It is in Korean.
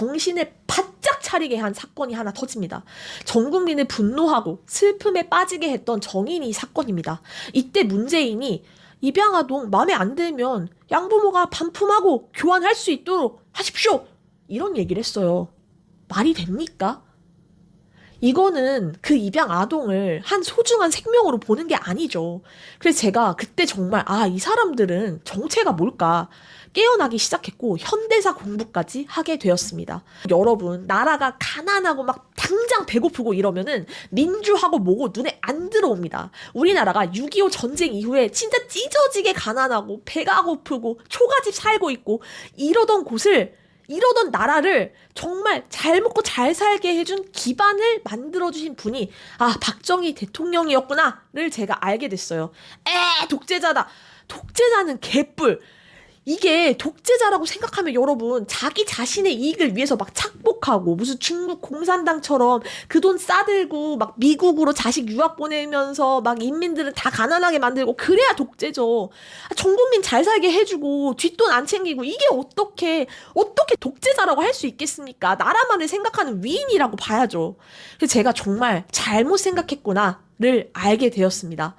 정신을 바짝 차리게 한 사건이 하나 터집니다. 전 국민을 분노하고 슬픔에 빠지게 했던 정인이 사건입니다. 이때 문재인이 입양아동 마음에 안 들면 양부모가 반품하고 교환할 수 있도록 하십시오. 이런 얘기를 했어요. 말이 됩니까? 이거는 그 입양 아동을 한 소중한 생명으로 보는 게 아니죠. 그래서 제가 그때 정말 아, 이 사람들은 정체가 뭘까 깨어나기 시작했고 현대사 공부까지 하게 되었습니다. 여러분, 나라가 가난하고 막 당장 배고프고 이러면은 민주하고 뭐고 눈에 안 들어옵니다. 우리나라가 6.25 전쟁 이후에 진짜 찢어지게 가난하고 배가 고프고 초가집 살고 있고 이러던 곳을 이러던 나라를 정말 잘 먹고 잘 살게 해준 기반을 만들어주신 분이 아 박정희 대통령이었구나를 제가 알게 됐어요. 에 독재자다. 독재자는 개뿔. 이게 독재자라고 생각하면 여러분 자기 자신의 이익을 위해서 막 착복하고 무슨 중국 공산당처럼 그 돈 싸들고 막 미국으로 자식 유학 보내면서 막 인민들은 다 가난하게 만들고 그래야 독재죠. 아, 전 국민 잘 살게 해주고 뒷돈 안 챙기고 이게 어떻게 어떻게 독재자라고 할 수 있겠습니까? 나라만을 생각하는 위인이라고 봐야죠. 그래서 제가 정말 잘못 생각했구나를 알게 되었습니다.